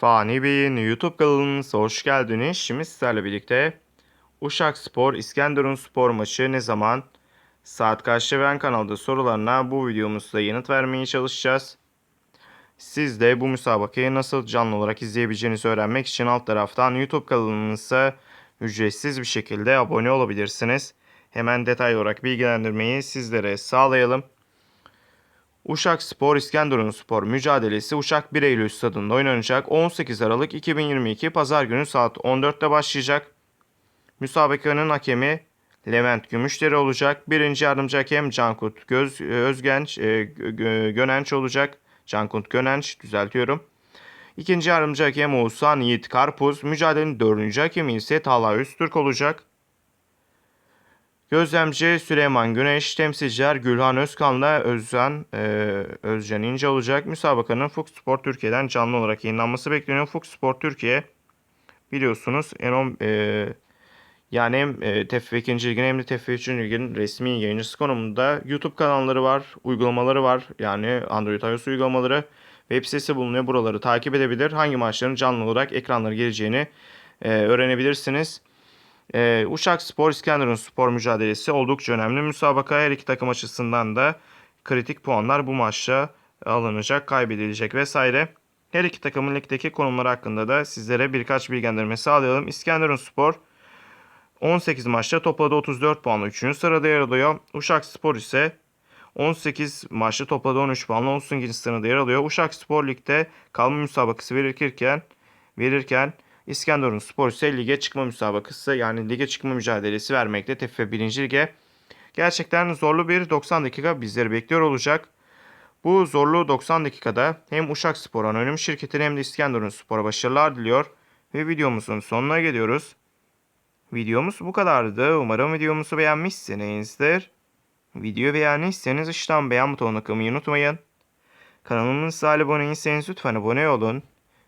Fani Bey'in YouTube kanalımıza hoş geldiniz. Şimdi sizlerle birlikte Uşak Spor, İskenderun Spor maçı ne zaman, saat kaçta ben kanalda sorularına bu videomuzda yanıt vermeye çalışacağız. Siz de bu müsabakayı nasıl canlı olarak izleyebileceğinizi öğrenmek için alt taraftan YouTube kanalımıza ücretsiz bir şekilde abone olabilirsiniz. Hemen detay olarak bilgilendirmeyi sizlere sağlayalım. Uşak Spor İskenderun Spor mücadelesi Uşak 1 Eylül stadında oynanacak. 18 Aralık 2022 Pazar günü saat 14'te başlayacak. Müsabakanın hakemi Levent Gümüşdere olacak. Birinci yardımcı hakem Cankut Göz, Özgenç, e, Gö- Gönenç olacak. Cankut Gönenç düzeltiyorum. İkinci yardımcı hakem Oğuzhan Yiğit Karpuz. Mücadelenin dördüncü hakemi ise Talha Öztürk olacak. Gözlemci Süleyman Güneş, temsilciler Gülhan Özkan'la Özcan, e, Özcan İnce olacak. Müsabakanın Fox Sport Türkiye'den canlı olarak yayınlanması bekleniyor. Fox Sport Türkiye biliyorsunuz en on, e, yani e, TFF 2. Lig'in hem de TFF 3. Lig'in resmi yayıncısı konumunda YouTube kanalları var, uygulamaları var. Yani Android iOS uygulamaları, web sitesi bulunuyor. Buraları takip edebilir. Hangi maçların canlı olarak ekranlara geleceğini e, öğrenebilirsiniz. Ee, Uşak Spor İskenderun Spor mücadelesi oldukça önemli. Müsabaka her iki takım açısından da kritik puanlar bu maçta alınacak, kaybedilecek vesaire. Her iki takımın ligdeki konumları hakkında da sizlere birkaç bilgilendirme sağlayalım. İskenderun Spor 18 maçta topladı 34 puanla 3. sırada yer alıyor. Uşak Spor ise 18 maçta topladı 13 puanla 18. sırada yer alıyor. Uşak Spor Lig'de kalma müsabakası verirken verirken İskenderun Spor ise lige çıkma müsabakası yani lige çıkma mücadelesi vermekte TFF 1. Lige. Gerçekten zorlu bir 90 dakika bizleri bekliyor olacak. Bu zorlu 90 dakikada hem Uşak Spor Anonim Şirketi'ne hem de İskenderun Spor'a başarılar diliyor. Ve videomuzun sonuna geliyoruz. Videomuz bu kadardı. Umarım videomuzu beğenmişsinizdir. Videoyu beğendiyseniz aşağıdan beğen butonuna kılmayı unutmayın. Kanalımıza abone değilseniz lütfen abone olun.